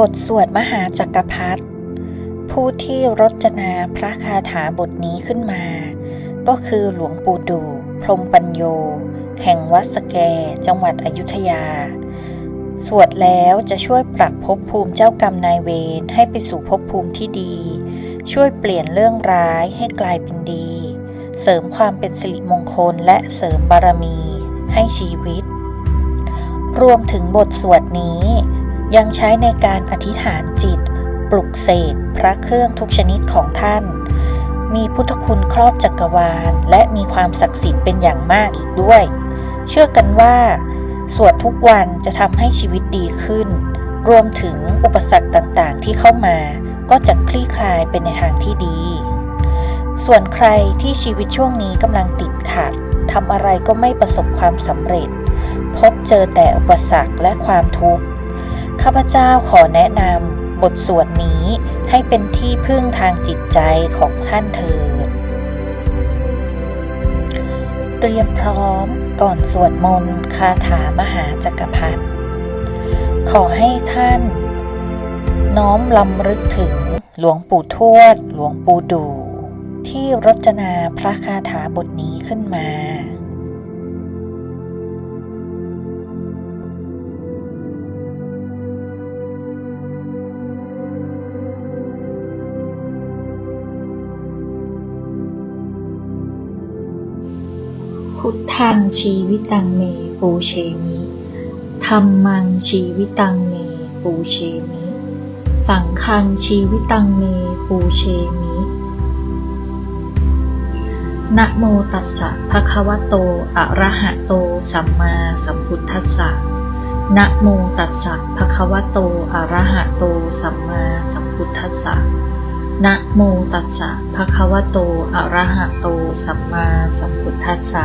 บทสวดมหาจักรพรรดิผู้ที่รจนาพระคาถาบทนี้ขึ้นมา ก็คือหลวงปู่ดูพรมปัญโย แห่งวัดสแก จังหวัดอยุธยา สวดแล้วจะช่วยปรับภพภูมิเจ้ากรรมนายเวรให้ไปสู่ภพภูมิที่ดี ช่วยเปลี่ยนเรื่องร้ายให้กลายเป็นดี เสริมความเป็นสิริมงคลและเสริมบารมีให้ชีวิต รวมถึงบทสวดนี้ ยังใช้ในการอธิษฐานจิต ปลุกเสกพระเครื่องทุกชนิดของท่าน มีพุทธคุณครอบจักรวาล และมีความศักดิ์สิทธิ์เป็นอย่างมากอีกด้วย เชื่อกันว่า สวดทุกวันจะทำให้ชีวิตดีขึ้น รวมถึงอุปสรรคต่างๆ ที่เข้ามา ก็จะคลี่คลายเป็นในทางที่ดี ส่วนใครที่ชีวิตช่วงนี้กำลังติดขัดทำอะไรก็ไม่ประสบความสำเร็จ พบเจอแต่อุปสรรคและความทุกข์ ข้าพเจ้าขอแนะนำบทสวดนี้ให้เป็นที่พึ่งทางจิตใจของท่านเถิด เตรียมพร้อมก่อนสวดมนต์คาถามหาจักรพรรดิขอให้ท่าน น้อมลำลึกถึงหลวงปู่ทวด หลวงปู่ดู ที่รจนาพระคาถาบทนี้ขึ้นมา พุทธังชีวิตังเมปูเชมิธรรมังชีวิตังเมปูเชมิ สังฆังชีวิตังเมปูเชมิ นะโมตัสสะภะคะวะโต อะระหะโต สัมมาสัมพุทธัสสะ นะโมตัสสะภะคะวะโต อะระหะโต สัมมาสัมพุทธัสสะนะโมตัสสะภะคะวะโต อะระหะโต สัมมาสัมพุทธัสสะ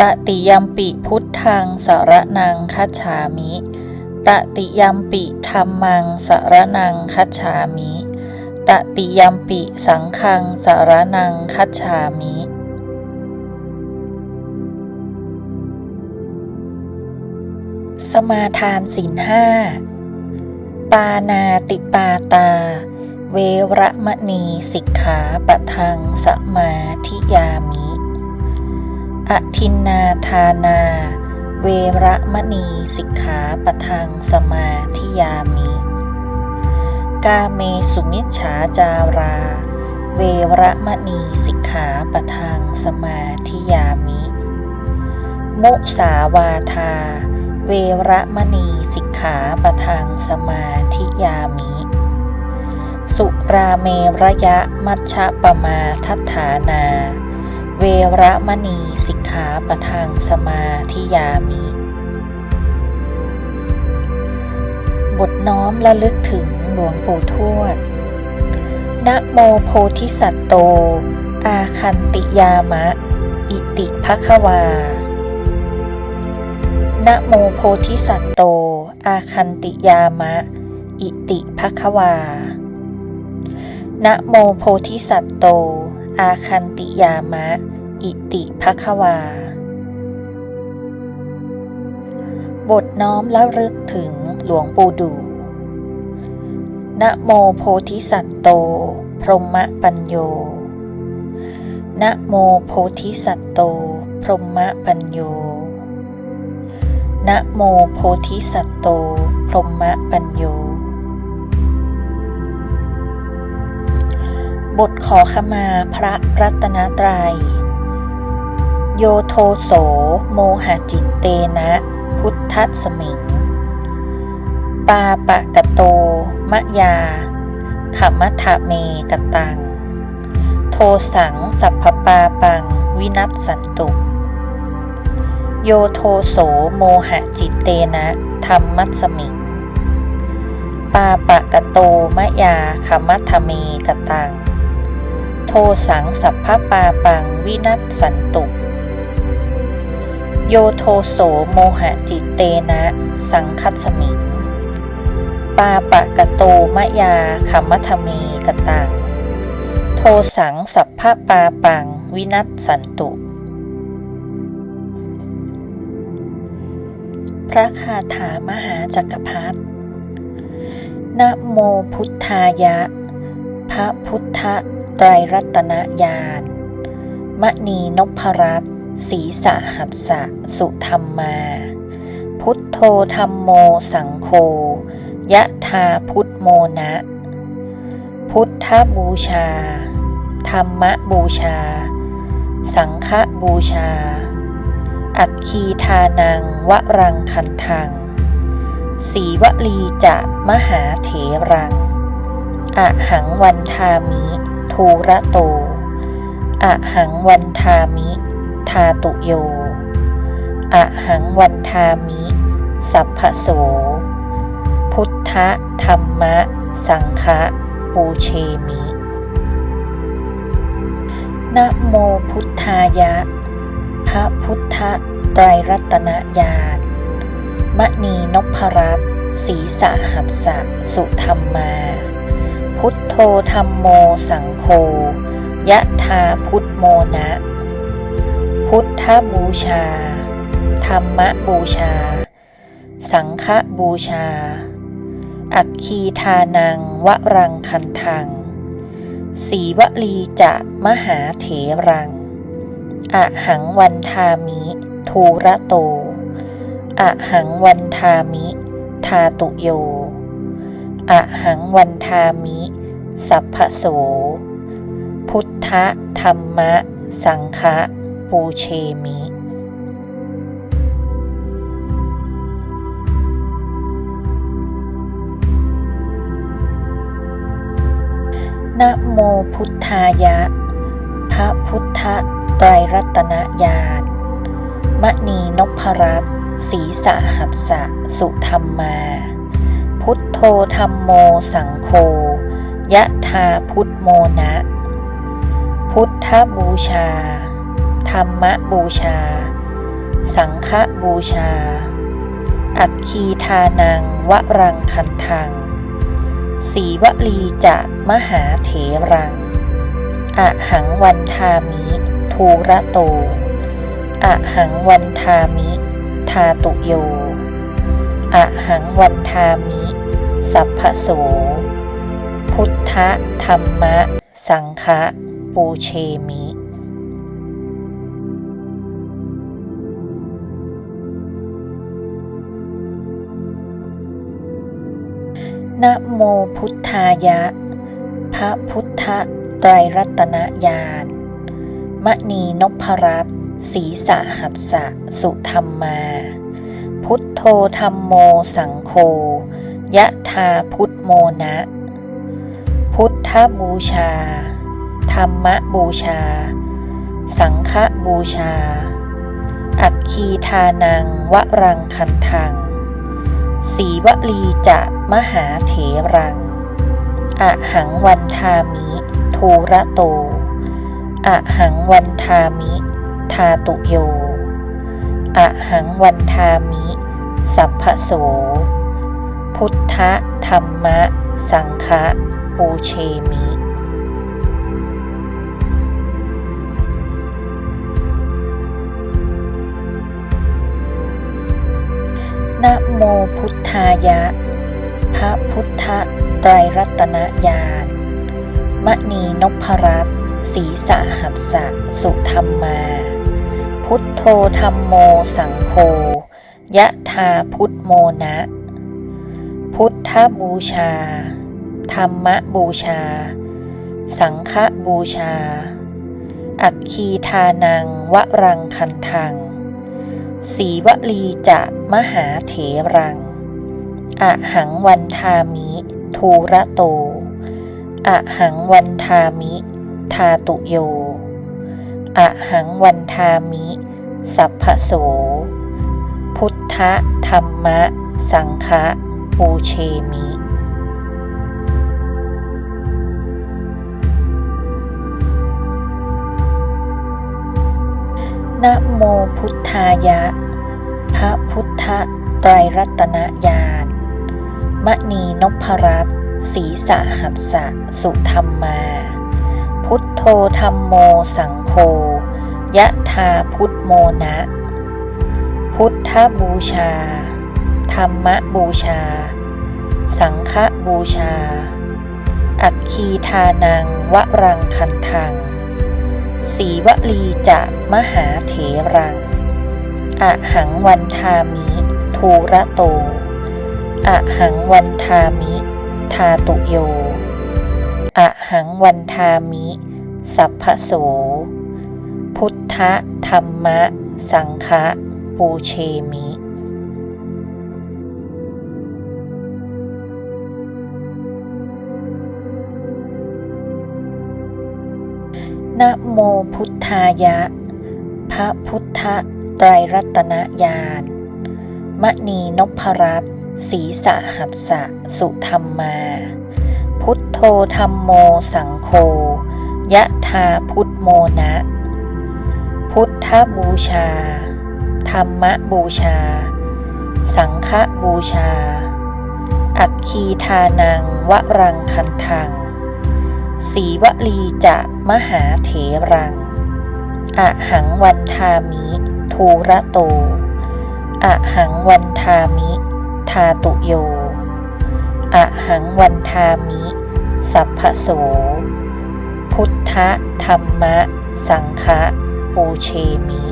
ตติยมปิพุทธังสารนังคัจฉามิตติยมปิธรรมังสารนังคัจฉามิตติยมปิสังฆังสารนังคัจฉามิสมาทานศีลห้า ปานาติปาตา เวระมณีสิกขาปะทังสมาธิยามิ อทินนาทานา เวระมณีสิกขาปะทังสมาธิยามิ กาเมสุมิชฉาจารา เวระมณีสิกขาปะทังสมาธิยามิ มุสาวาทา เวระมณีสิกขาปะทังสมาธิยามิ สุราเมระยะมัชฌะปมาทัฏฐานา เวระมณีสิกขาประทังสมาธิยามิ บทน้อมระลึกถึงหลวงปู่ทวด นะโมโพธิสัตโต อาคันติยามะ อิติภควา นะโมโพธิสัตโต อาคันติยามะ อิติภควา นะโมโพธิสัตโตอาคันติยามะ อิติภควา บทน้อมแล้วรึกถึงหลวงปู่ดูนะโมโพธิสัตโต พรหมปัญโยนะโมโพธิสัตโต พรหมปัญโยนะโมโพธิสัตโต พรหมปัญโย บทขอขมาพระรัตนตรัย โยโทโสโมหจิตเตนะ พุทธัสมิง ปาปะกะโต มะยาขมัทะเมกตัง โทสังสัพพปาปัง วินัสสันตุ โยโทโสโมหะจิตเตนะธรรมัสมิง ปาปะกะโต มะยาขมัทเมกะตัง โทสังสัพพปาปัง วินัสสันตุ โยโทโสโมหะจิตเตนะ สังคัสมิง ปาปะกะโตมะยาขมัทเมกะตัง โทสังสัพพปาปัง วินัสสันตุ พระคาถามหาจักรพรรดินะโมพุทธายะ พระพุทธไตรรัตนญาณมณีนพรัตน์ ศีสหัสสะสุธรรมา พุทโธธรรมโมสังโฆยะธาพุทโมนะ พุทธบูชา ธรรมบูชา สังฆบูชา อัคคีทานังวรังคันทัง สีวลีจะมหาเถรัง อะหังวันทามิ ทูระโต อะหังวันทามิ ทาตุโย อหังวันทามิ สัพพโส พุทธธรรมะ สังฆะปูเชมินะโมพุทธายะ พระพุทธไตรรัตนญาณมณีนพรัตน์ศีสหัสสะสุธรรมา พุทโธธรรมโมสังโฆยะธาพุทโมนะ พุทธบูชา ธรรมบูชา สังฆบูชา อัคคีทานังวรังคันทัง สีวลีจะมหาเถรัง อหังวันทามิทูระโต อหังวันทามิ ทาตุโย อหังวันทามิ สัพพโส พุทธธรรมะ สังฆะ ปูเชมิ นะโมพุทธายะ พระพุทธไตรรัตนญาณมณีนพรัตศีสหัสสะสุธรรมา พุทโธธรรมโมสังโฆยะธาพุทโมนะ พุทธบูชา ธรรมบูชา สังฆบูชา อัคคีทานังวรังคันทัง สีวลีจะมหาเถรังอะหังวันทามิทูระโตอะหังวันทามิทาตุโยอะหังวันทามิ สัพพโส พุทธธรรมะ สังฆะปูเชมิ นะโมพุทธายะ พระพุทธไตรรัตนญาณมณีนพรัตน์ศีสหัสสะสุธรรมา พุทโธธรรมโมสังโฆยะธาพุทโมนะ พุทธบูชา ธรรมบูชา สังฆบูชา อัคคีทานังวรังคันทัง สีวลีจะมหาเถรังอะหังวันทามิทูระโตอะหังวันทามิ ทาตุโยอะหังวันทามิ สัพพโส พุทธธรรมะ สังฆะปูเชมิ โมพุทธายะ พระพุทธไตรรัตนญาณมณีนพรัตน์ศีสหัสสะสุธรรมา พุทโธธรรมโมสังโฆยะธาพุทโมนะ พุทธบูชา ธรรมบูชา สังฆบูชา อัคคีทานังวรังคันทัง สีวลีจะมหาเถรัง อหังวันทามิ ทูระโต อหังวันทามิ ทาตุโย อหังวันทามิ สัพพโส พุทธธรรมะ สังฆะปูเชมิ นะโมพุทธายะ พระพุทธไตรรัตนญาณมณีนพรัตน์ศีสหัสสะสุธรรมา พุทโธธรรมโมสังโฆยะธาพุทโมนะ พุทธบูชา ธรรมบูชา สังฆบูชา อัคคีทานังวรังคันทัง สีวลีจะมหาเถรังอะหังวันทามิทูระโตอะหังวันทามิทาตุโยอะหังวันทามิ สัพพโส พุทธธรรมะ สังฆะปูเชมิ นะโมพุทธายะ พระพุทธไตรรัตนญาณมณีนพรัตศีสหัสสะสุธรรมา พุทโธธรรมโมสังโฆยะธาพุทโมนะ พุทธบูชา ธรรมบูชา สังฆบูชา อัคคีทานังวรังคันทังสีวลีจะ มหาเถรังอะหังวันทามิ ทูระโตอะหังวันทามิ ทาตุโยอะหังวันทามิ สัพพโส พุทธธรรมะ สังฆะปูเชมิ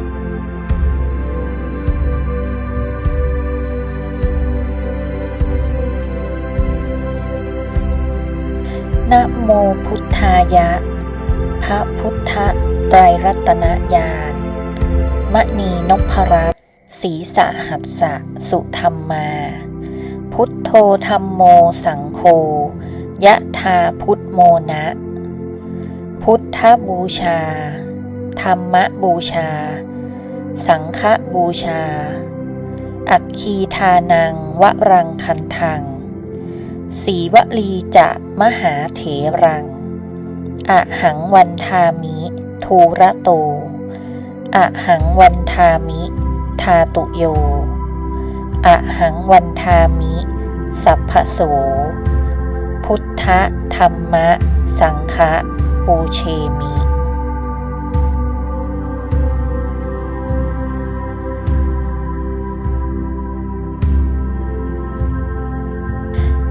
นะโมพุทธายะ พระพุทธไตรรัตนญาณมณีนพรัตน์ศีสหัสสะสุธรรมา พุทโธธรรมโมสังโฆยะธาพุทโมนะ พุทธบูชา ธรรมบูชา สังฆบูชา อัคคีทานังวรังคันทังสีวลีจะมหาเถรัง อะหังวันทามิทูระโตอะหังวันทามิ ทาตุโยอะหังวันทามิ สัพพโส พุทธธรรมะ สังฆะปูเชมิ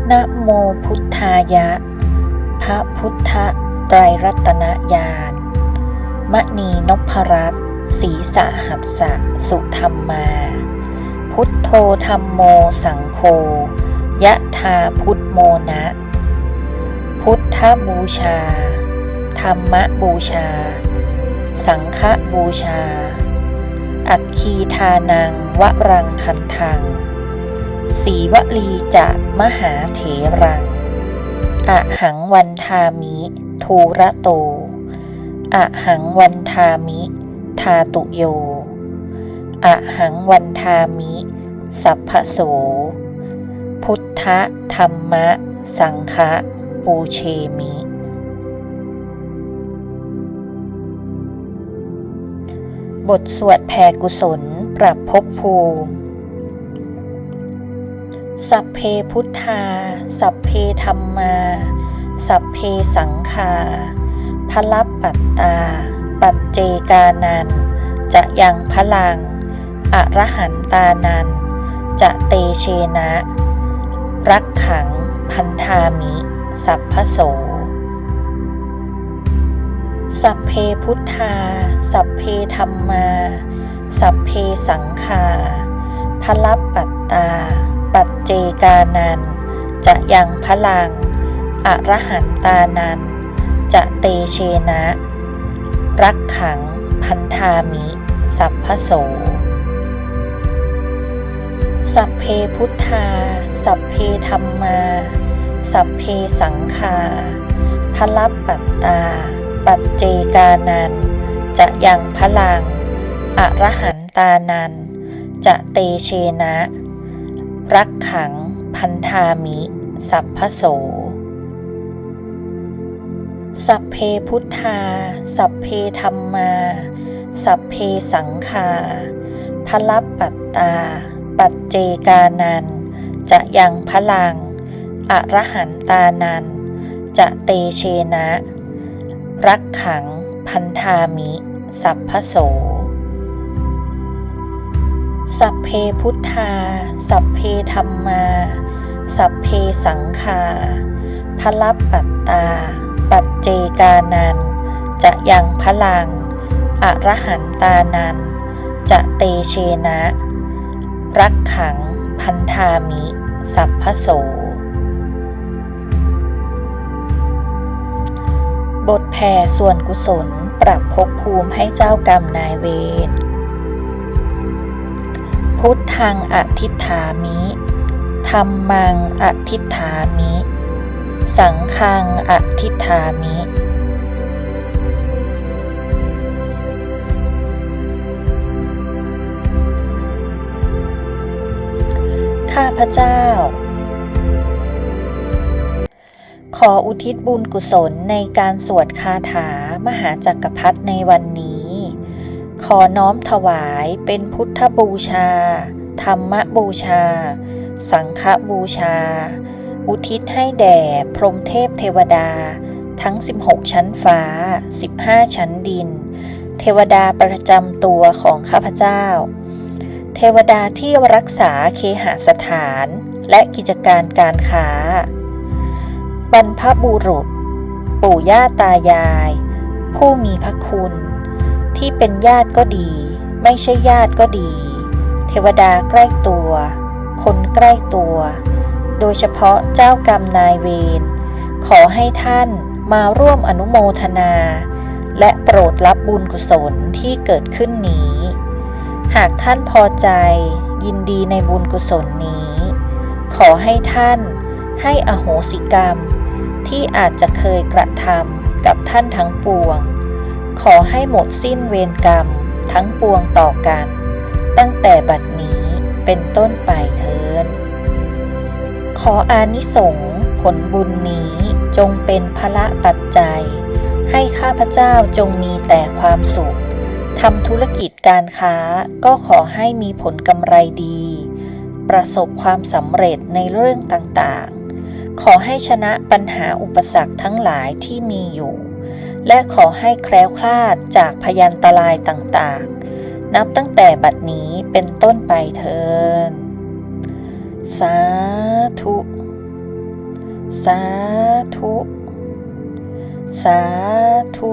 นะโมพุทธายะ พระพุทธ ไตรรัตนญาณมณีนพรัตน์ศีสหัสสะสุธรรมา พุทโธธรรมโมสังโฆยะธาพุทโมนะ พุทธบูชา ธรรมบูชา สังฆบูชา อัคคีทานังวรังคันทัง สีวลีจะมหาเถรังอะหังวันทามิ ทูระโต อะหังวันทามิ ทาตุโย อะหังวันทามิ สัพพโส พุทธธรรมะ สังฆะปูเชมิ บทสวดแผ่กุศลปรับภพภูมิสัพเพพุทธา สัพเพธรรมา สัพเพสังฆาพลับปัตตา ปัจเจกานัน จะยังพลัง อรหันตานัน จะเตเชนะ รักขัง พันธามิ สัพพโส สัพเพพุทธา สัพเพธรรมา สัพเพสังฆาพลับปัตตา ปัจเจกานัน จะยังพลัง อรหันตานัน จะเตเชนะ รักขังพันธามิ สัพพโส สัพเพพุทธา สัพเพธรรมา สัพเพสังฆาพลับปัตตา ปัจเจกานัน จะยังพลัง อรหันตานัน จะเตเชนะ รักขังพันธามิ สัพพโส สัพเพพุทธา สัพเพธรรมา สัพเพสังคาพลับปัตตา ปัจเจกานัน จะยังพลัง อรหันตานัน จะเตเชนะ รักขัง พันธามิ สัพพโส สัพเพพุทธา สัพเพธรรมา สัพเพสังคาพลับปัตตา ปัจเจกานันจะยังพลัง อรหันตานันจะเตเชนะ รักขังพันธามิ สัพพโส บทแผ่ส่วนกุศลปรับภพภูมิให้เจ้ากรรมนายเวร พุทธังอธิฐามิธรรมังอธิฐามิ สังฆังอธิฐามิ ข้าพเจ้า ขออุทิศบุญกุศลในการสวดคาถามหาจักรพรรดิในวันนี้ ขอน้อมถวายเป็นพุทธบูชา ธรรมบูชา สังฆบูชา อุทิศให้แด่พรหมเทพเทวดา ทั้ง 16 ชั้นฟ้า 15 ชั้นดิน เทวดาประจำตัวของข้าพเจ้า เทวดาที่รักษาเคหสถานและกิจการการค้า บรรพบุรุษ ปู่ย่าตายาย ผู้มีพระคุณ ที่เป็นญาติก็ดี ไม่ใช่ญาติก็ดี เทวดาใกล้ตัว คนใกล้ตัว โดยเฉพาะเจ้ากรรมนายเวร ขอให้ท่านมาร่วมอนุโมทนา และโปรดรับบุญกุศลที่เกิดขึ้นนี้ หากท่านพอใจยินดีในบุญกุศลนี้ ขอให้ท่านให้อโหสิกรรม ที่อาจจะเคยกระทำกับท่านทั้งปวง ขอให้หมดสิ้นเวรกรรมทั้งปวงต่อกัน ตั้งแต่บัดนี้เป็นต้นไปเทิน ขออานิสงส์ผลบุญนี้จงเป็นพละปัจจัย ให้ข้าพเจ้าจงมีแต่ความสุขทำธุรกิจการค้าก็ขอให้มีผลกำไรดี ประสบความสำเร็จในเรื่องต่างๆ ขอให้ชนะปัญหาอุปสรรคทั้งหลายที่มีอยู่ และขอให้แคล้วคลาดจากพยันตรายต่างๆ นับตั้งแต่บัดนี้เป็นต้นไปเทิน สาธุ สาธุ สาธุ